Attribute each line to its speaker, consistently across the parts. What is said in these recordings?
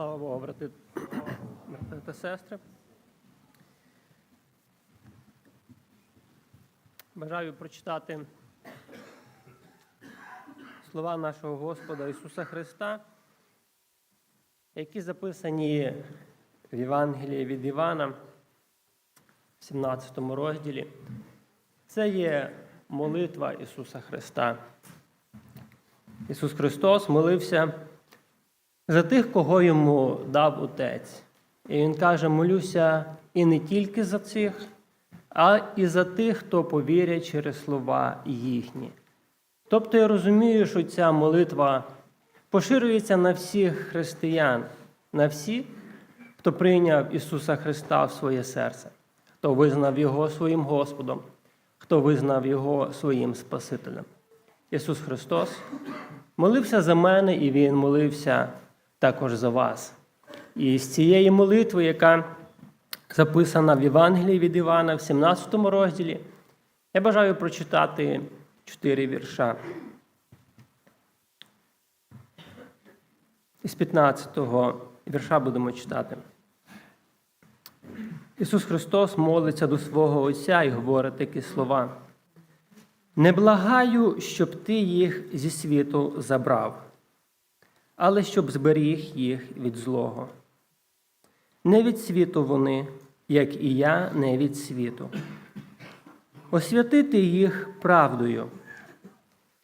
Speaker 1: Слава Богу, брати, та сестри. Бажаю прочитати слова нашого Господа Ісуса Христа, які записані в Євангелії від Івана, в 17 розділі. Це є молитва Ісуса Христа. Ісус Христос молився за тих, кого йому дав Отець. І Він каже: молюся і не тільки за цих, а і за тих, хто повірять через слова їхні. Тобто я розумію, що ця молитва поширюється на всіх християн, на всіх, хто прийняв Ісуса Христа в своє серце, хто визнав Його своїм Господом, хто визнав Його своїм Спасителем. Ісус Христос молився за мене, і Він молився також за вас. І з цієї молитви, яка записана в Євангелії від Івана, в 17 розділі, я бажаю прочитати чотири вірша. Із 15-го вірша будемо читати. Ісус Христос молиться до свого Отця і говорить такі слова. Не благаю, щоб ти їх зі світу забрав, але щоб зберіг їх від злого. Не від світу вони, як і я, не від світу. Освятити їх правдою.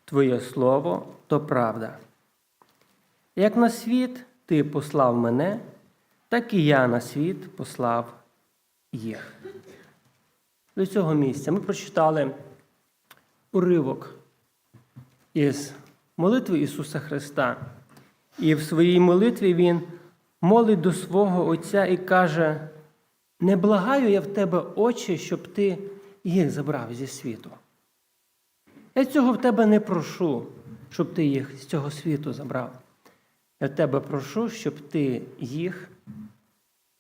Speaker 1: Твоє слово то правда. Як на світ ти послав мене, так і я на світ послав їх. До цього місця ми прочитали уривок із молитви Ісуса Христа. І в своїй молитві Він молить до свого Отця і каже: не благаю я в тебе, Отче, щоб ти їх забрав зі світу. Я цього в тебе не прошу, щоб ти їх з цього світу забрав. Я в тебе прошу, щоб ти їх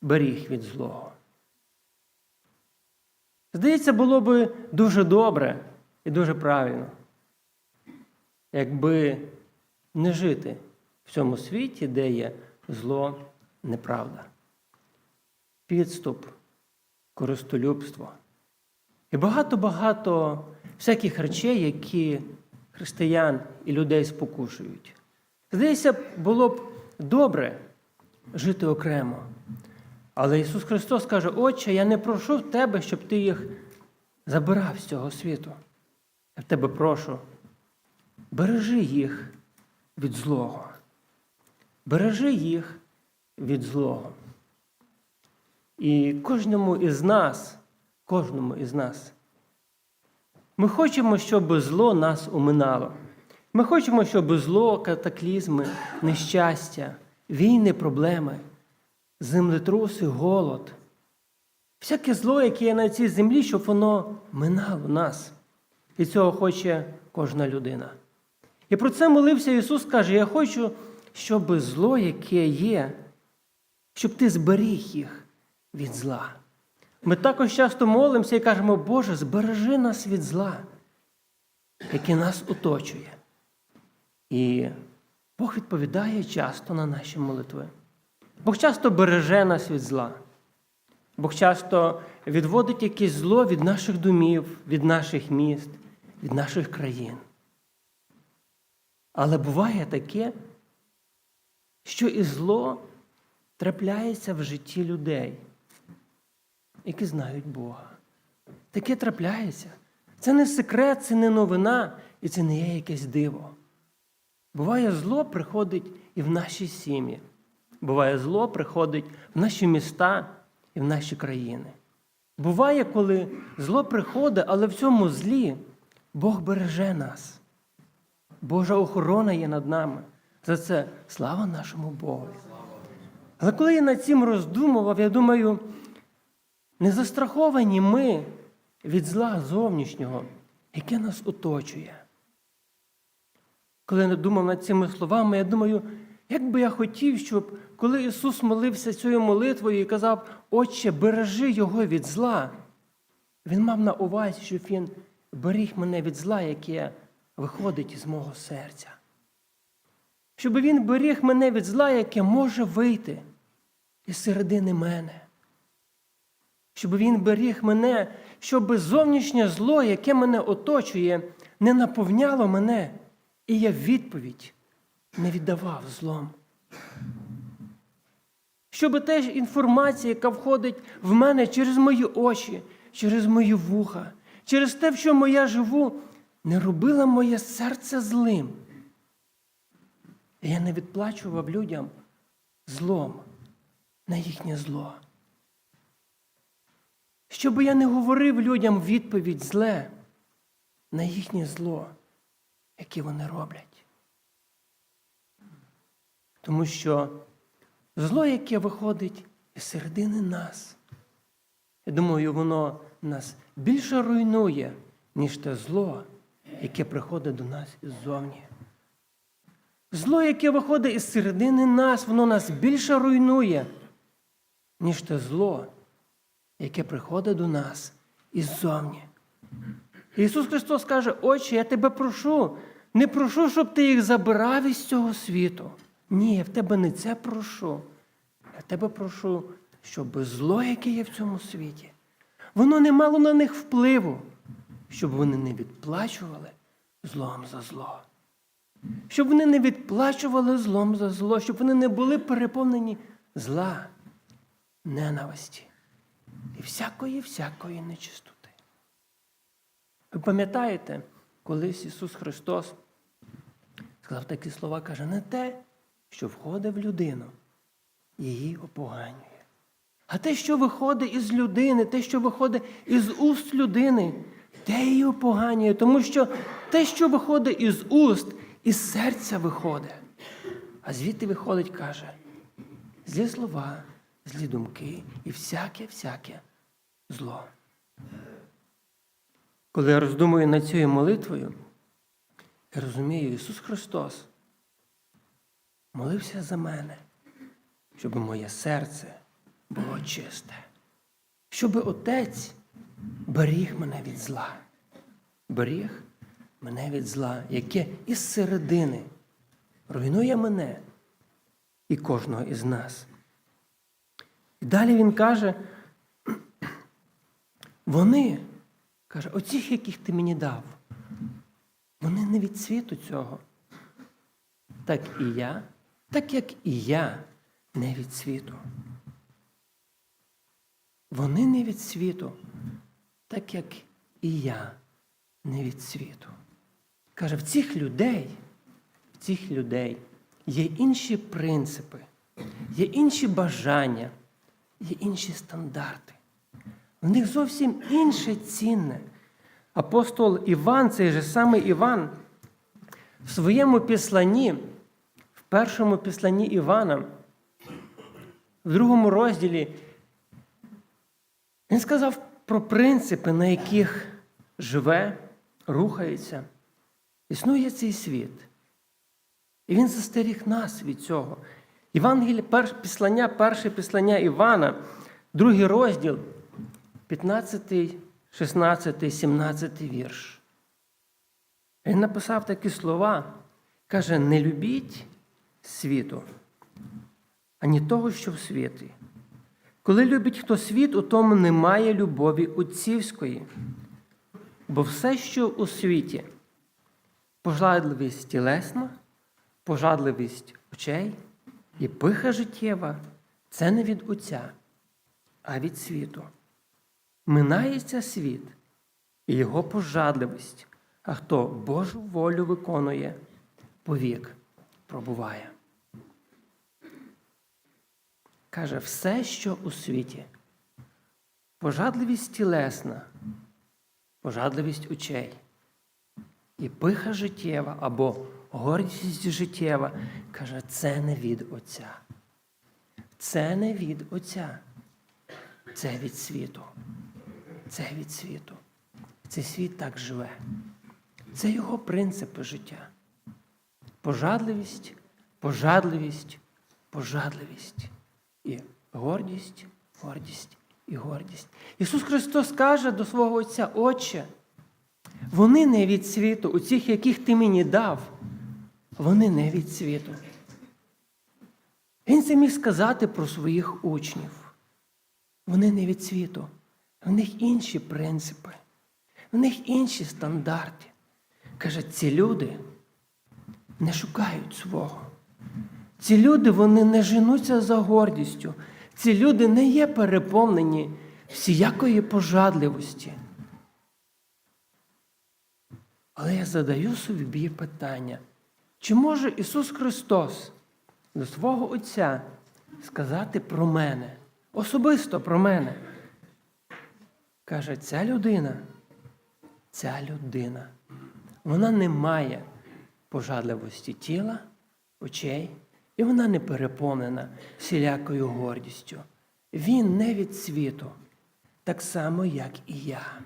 Speaker 1: беріг від злого. Здається, було би дуже добре і дуже правильно, якби не жити в цьому світі, де є зло, неправда, підступ, користолюбство і багато-багато всяких речей, які християн і людей спокушують. Здається, було б добре жити окремо. Але Ісус Христос каже, Отче, я не прошу в Тебе, щоб Ти їх забирав з цього світу. Я в тебе прошу, бережи їх від злого. Бережи їх від злого. І кожному із нас, кожному із нас, ми хочемо, щоб зло нас уминало. Ми хочемо, щоб зло, катаклізми, нещастя, війни, проблеми, землетруси, голод, всяке зло, яке є на цій землі, щоб воно минало нас. І цього хоче кожна людина. І про це молився Ісус каже: Я хочу, щоб зло, яке є, щоб ти зберіг їх від зла. Ми також часто молимося і кажемо, Боже, збережи нас від зла, яке нас оточує. І Бог відповідає часто на наші молитви. Бог часто береже нас від зла. Бог часто відводить якесь зло від наших домів, від наших міст, від наших країн. Але буває таке, що і зло трапляється в житті людей, які знають Бога. Таке трапляється. Це не секрет, це не новина і це не є якесь диво. Буває, зло приходить і в наші сім'ї. Буває, зло приходить в наші міста і в наші країни. Буває, коли зло приходить, але в цьому злі Бог береже нас. Божа охорона є над нами. За це слава нашому Богу. Але коли я над цим роздумував, я думаю, не застраховані ми від зла зовнішнього, яке нас оточує. Коли я думав над цими словами, я думаю, як би я хотів, щоб коли Ісус молився цією молитвою і казав, Отче, бережи Його від зла, Він мав на увазі, щоб Він беріг мене від зла, яке виходить із мого серця. Щоб Він беріг мене від зла, яке може вийти із середини мене. Щоб Він беріг мене, щоб зовнішнє зло, яке мене оточує, не наповняло мене, і я відповідь не віддавав злом. Щоб теж інформація, яка входить в мене через мої очі, через мої вуха, через те, в чому я живу, не робила моє серце злим. Я не відплачував людям злом на їхнє зло. Щоб я не говорив людям відповідь зле на їхнє зло, яке вони роблять. Тому що зло, яке виходить із середини нас, я думаю, воно нас більше руйнує, ніж те зло, яке приходить до нас іззовні. Зло, яке виходить із середини нас, воно нас більше руйнує, ніж те зло, яке приходить до нас іззовні. Ісус Христос каже, Отче, я тебе прошу, не прошу, щоб ти їх забирав із цього світу. Ні, я в тебе не це прошу. Я в тебе прошу, щоб зло, яке є в цьому світі, воно не мало на них впливу, щоб вони не відплачували злом за зло. Щоб вони не відплачували злом за зло, щоб вони не були переповнені зла, ненависті і всякої, всякої нечистоти. Ви пам'ятаєте, колись Ісус Христос сказав такі слова, каже, не те, що входить в людину, її опоганює. А те, що виходить із людини, те, що виходить із уст людини, те її опоганює. Тому що те, що виходить із уст, із серця виходить. А звідти виходить, каже, злі слова, злі думки і всяке-всяке зло. Коли я роздумую над цією молитвою, я розумію, Ісус Христос молився за мене, щоб моє серце було чисте, щоб Отець беріг мене від зла, беріг мене від зла, яке із середини руйнує мене і кожного із нас. І далі він каже, вони, каже, оцих, яких ти мені дав, вони не від світу цього. Так і я, так як і я не від світу. Вони не від світу, так як і я не від світу. Каже, в цих людей, в цих людей є інші принципи, є інші бажання, є інші стандарти. В них зовсім інше цінне. Апостол Іван, цей же самий Іван, в своєму післанні, в першому післанні Івана, в другому розділі, він сказав про принципи, на яких живе, рухається, існує цей світ. І він застеріг нас від цього. Євангеліє, перш, післання, перше післання Івана, другий розділ, 15, 16, 17 вірш. Він написав такі слова. Каже, не любіть світу, ані того, що в світі. Коли любить хто світ, у тому немає любові отцівської. Бо все, що у світі, пожадливість тілесна, пожадливість очей і пиха життєва це не від Отця, а від світу. Минається світ і його пожадливість, а хто Божу волю виконує, повік пробуває. Каже, все, що у світі, пожадливість тілесна, пожадливість очей, і пиха життєва або гордість життєва, каже, це не від Отця. Це не від Отця. Це від світу. Це від світу. Цей світ так живе. Це його принципи життя. Пожадливість, пожадливість, пожадливість. І гордість, гордість і гордість. Ісус Христос каже до свого Отця, Отче, вони не від світу, у цих, яких ти мені дав. вони не від світу. Він це міг сказати про своїх учнів. Вони не від світу. В них інші принципи, в них інші стандарти. Каже, ці люди не шукають свого. Ці люди вони не женуться за гордістю. Ці люди не є переповнені всіякої пожадливості. Але я задаю собі питання, чи може Ісус Христос до свого Отця сказати про мене, особисто про мене? Каже, ця людина, ця людина, вона не має пожадливості тіла, очей, і вона не переповнена всілякою гордістю. Він не від світу, так само, як і я.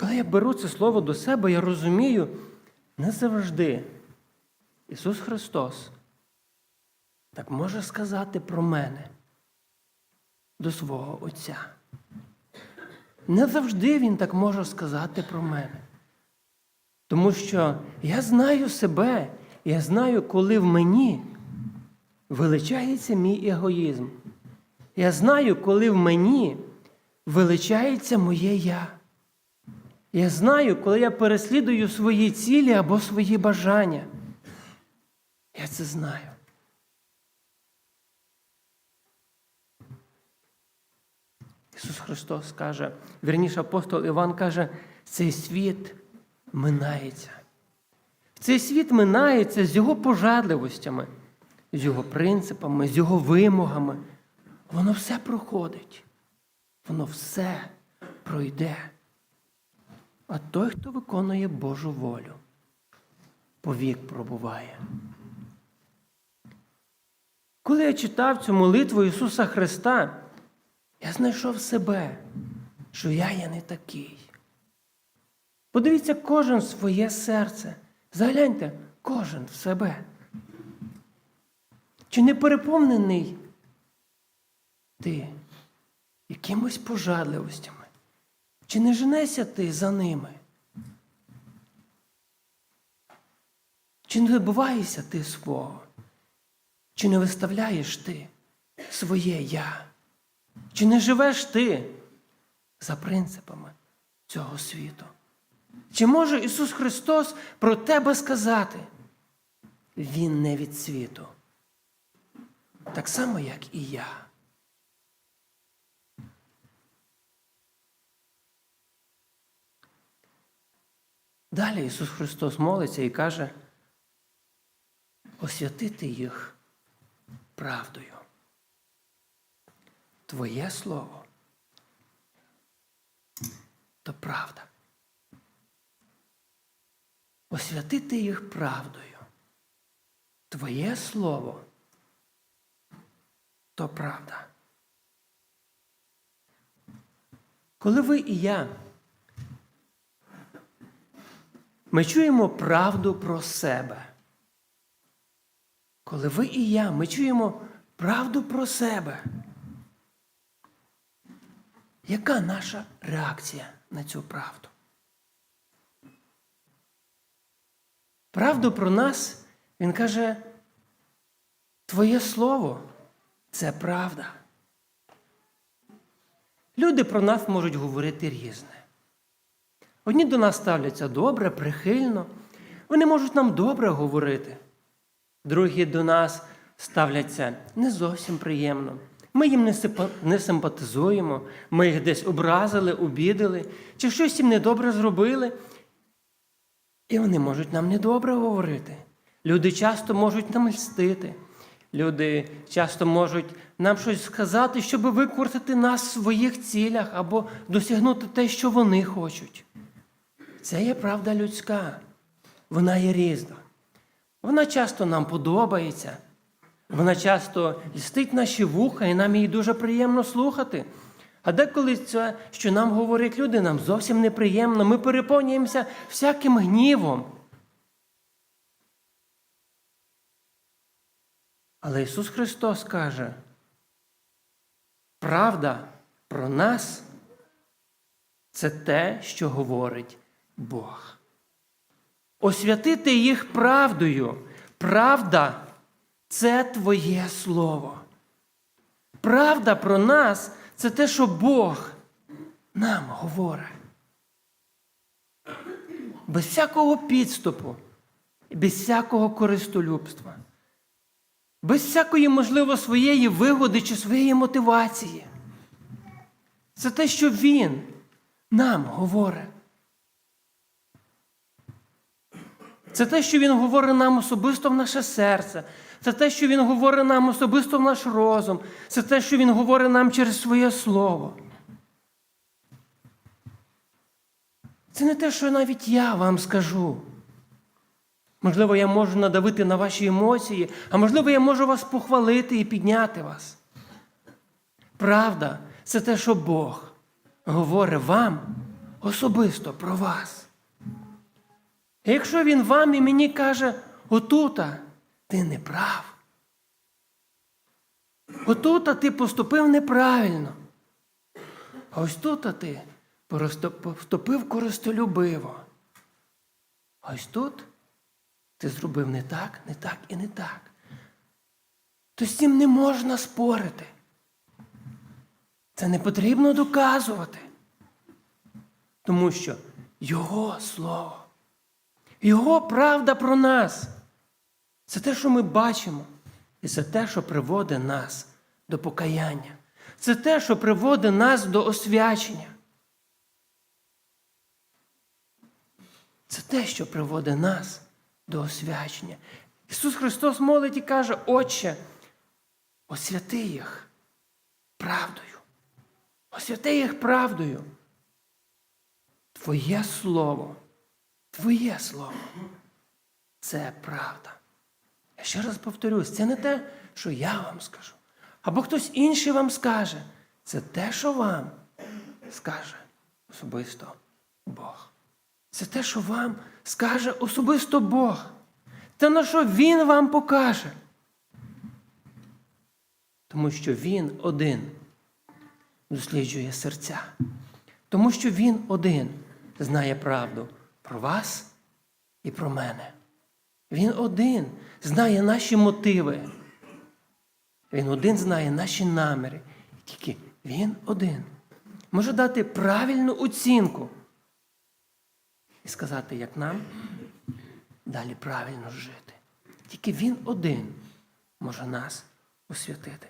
Speaker 1: Коли я беру це слово до себе, я розумію, не завжди Ісус Христос так може сказати про мене до свого Отця. Не завжди Він так може сказати про мене. Тому що я знаю себе, я знаю, коли в мені величається мій егоїзм. Я знаю, коли в мені величається моє я. Я знаю, коли я переслідую свої цілі або свої бажання. Я це знаю. Ісус Христос каже, вірніше апостол Іван каже, цей світ минається. Цей світ минається з його пожадливостями, з його принципами, з його вимогами. Воно все проходить. Воно все пройде. А той, хто виконує Божу волю, повік пробуває. Коли я читав цю молитву Ісуса Христа, я знайшов себе, що я є не такий. Подивіться кожен в своє серце. Загляньте, кожен в себе. Чи не переповнений ти якимось пожадливостями? Чи не женешся ти за ними? Чи не добуваєшся ти свого? Чи не виставляєш ти своє я? Чи не живеш ти за принципами цього світу? Чи може Ісус Христос про тебе сказати? Він не від світу. Так само, як і я. Далі Ісус Христос молиться і каже, освятити їх правдою. Твоє слово то правда. Освятити їх правдою. Твоє слово то правда. Коли ви і я ми чуємо правду про себе. Коли ви і я, ми чуємо правду про себе. Яка наша реакція на цю правду? Правду про нас, він каже, Твоє слово це правда. Люди про нас можуть говорити різне. Одні до нас ставляться добре, прихильно, вони можуть нам добре говорити. Другі до нас ставляться не зовсім приємно. Ми їм не симпатизуємо, ми їх десь образили, обідали, чи щось їм недобре зробили. І вони можуть нам недобре говорити. Люди часто можуть нам льстити. Люди часто можуть нам щось сказати, щоб використати нас в своїх цілях або досягнути те, що вони хочуть. Це є правда людська. Вона є різна. Вона часто нам подобається. Вона часто лістить наші вуха, і нам її дуже приємно слухати. А деколи це, що нам говорять люди, нам зовсім неприємно. Ми переповнюємося всяким гнівом. Але Ісус Христос каже, правда про нас це те, що говорить Бог. Освятити їх правдою. Правда це Твоє Слово. Правда про нас це те, що Бог нам говорить. Без всякого підступу, без всякого користолюбства, без всякої, можливо, своєї вигоди чи своєї мотивації. Це те, що Він нам говорить. Це те, що Він говорить нам особисто в наше серце. Це те, що Він говорить нам особисто в наш розум. Це те, що Він говорить нам через своє слово. Це не те, що навіть я вам скажу. Можливо, я можу надавити на ваші емоції, а можливо, я можу вас похвалити і підняти вас. Правда, це те, що Бог говорить вам особисто про вас. Якщо Він вам і мені каже, отута ти не прав. Отута ти поступив неправильно. А ось тут ти поступив користолюбиво. А ось тут ти зробив не так, не так і не так. То з цим не можна спорити. Це не потрібно доказувати. Тому що Його слово, Його правда про нас це те, що ми бачимо, і це те, що приводить нас до покаяння. Це те, що приводить нас до освячення. Це те, що приводить нас до освячення. Ісус Христос молить і каже, Отче, освяти їх правдою. Освяти їх правдою. Твоє Слово, Твоє Слово це правда. Я ще раз повторюсь, це не те, що я вам скажу. Або хтось інший вам скаже. Це те, що вам скаже особисто Бог. Це те, що вам скаже особисто Бог. Те, на що Він вам покаже. Тому що Він один досліджує серця. Тому що Він один знає правду про вас і про мене. Він один знає наші мотиви. Він один знає наші наміри. Тільки Він один може дати правильну оцінку і сказати, як нам далі правильно жити. Тільки Він один може нас освятити.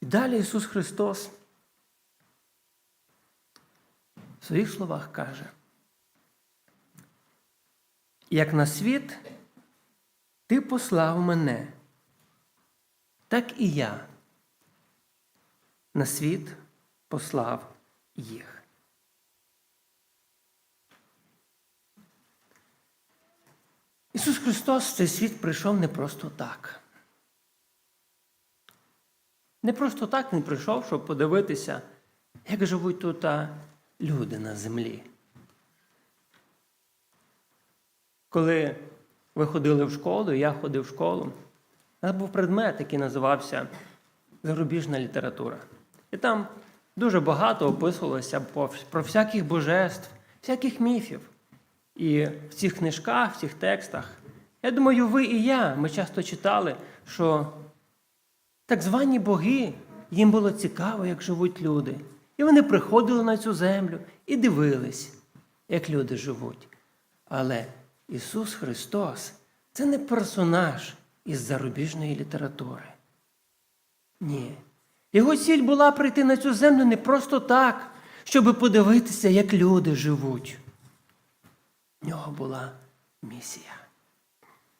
Speaker 1: І далі Ісус Христос в своїх словах каже, як на світ ти послав мене, так і я на світ послав їх. Ісус Христос в цей світ прийшов не просто так. Не просто так Він прийшов, щоб подивитися, як живуть тут люди на землі. Коли ви ходили в школу, я ходив в школу, у нас був предмет, який називався Зарубіжна література. І там дуже багато описувалося про всяких божеств, всяких міфів. І в цих книжках, в цих текстах, я думаю, ви і я, ми часто читали, що так звані боги, їм було цікаво, як живуть люди. І вони приходили на цю землю і дивились, як люди живуть. Але Ісус Христос це не персонаж із зарубіжної літератури. Ні. Його ціль була прийти на цю землю не просто так, щоб подивитися, як люди живуть. В нього була місія.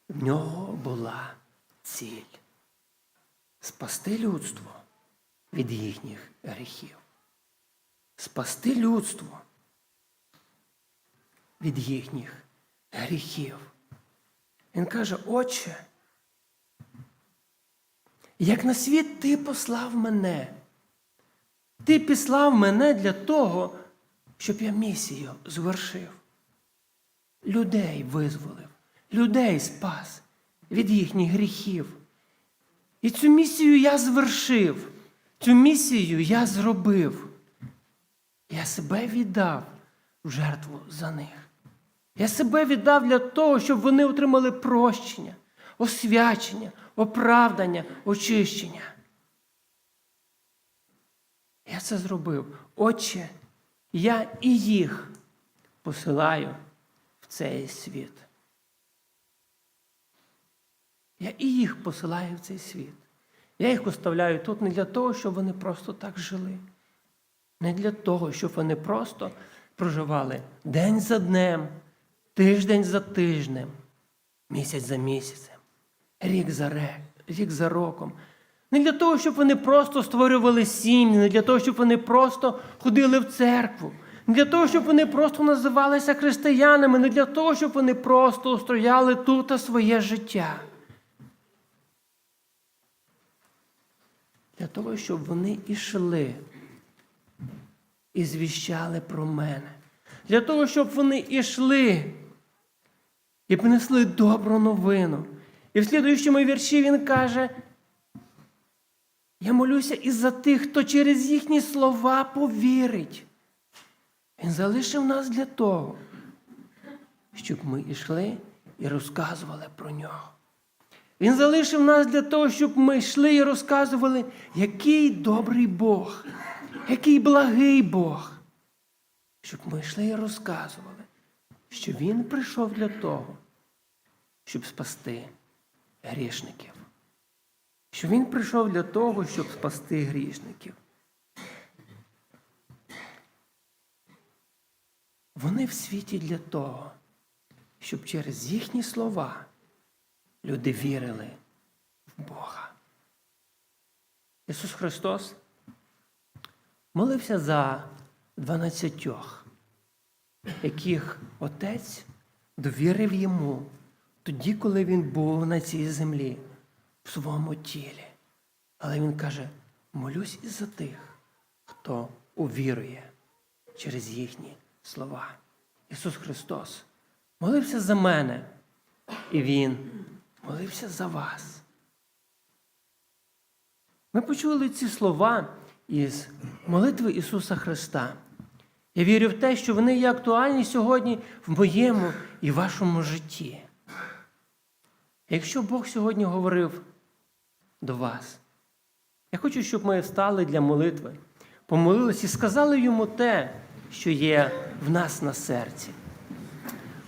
Speaker 1: В нього була ціль спасти людство від їхніх гріхів. Спасти людство від їхніх гріхів. Він каже, Отче, як на світ ти послав мене. Ти післав мене для того, щоб я місію звершив. Людей визволив, людей спас від їхніх гріхів. І цю місію я звершив. Цю місію я зробив. Я себе віддав в жертву за них. Я себе віддав для того, щоб вони отримали прощення, освячення, оправдання, очищення. Я це зробив. Отче, я і їх посилаю в цей світ. Я і їх посилаю в цей світ. Я їх оставляю тут не для того, щоб вони просто так жили. Не для того, щоб вони просто проживали день за днем, тиждень за тижнем, місяць за місяцем, рік за, рек, рік за роком. Не для того, щоб вони просто створювали сім'ї, не для того, щоб вони просто ходили в церкву, не для того, щоб вони просто називалися християнами, не для того, щоб вони просто устрояли тут своє життя. Для того, щоб вони ішли і звіщали про мене. Для того, щоб вони ішли і принесли добру новину. І в слідуючому вірші він каже: я молюся і за тих, хто через їхні слова повірить. Він залишив нас для того, щоб ми йшли і розказували про нього. Він залишив нас для того, щоб ми йшли і розказували, який добрий Бог, який благий Бог. Щоб ми йшли і розказували, що Він прийшов для того, щоб спасти грішників. Що Він прийшов для того, щоб спасти грішників. Вони в світі для того, щоб через їхні слова люди вірили в Бога. Ісус Христос молився за дванадцятьох, яких Отець довірив йому тоді, коли він був на цій землі, в своєму тілі. Але він каже: молюсь і за тих, хто увірує через їхні слова. Ісус Христос молився за мене, і Він молився за вас. Ми почули ці слова із молитви Ісуса Христа. Я вірю в те, що вони є актуальні сьогодні в моєму і вашому житті. Якщо Бог сьогодні говорив до вас, я хочу, щоб ми встали для молитви, помолились і сказали йому те, що є в нас на серці.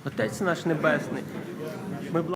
Speaker 1: Отець наш Небесний,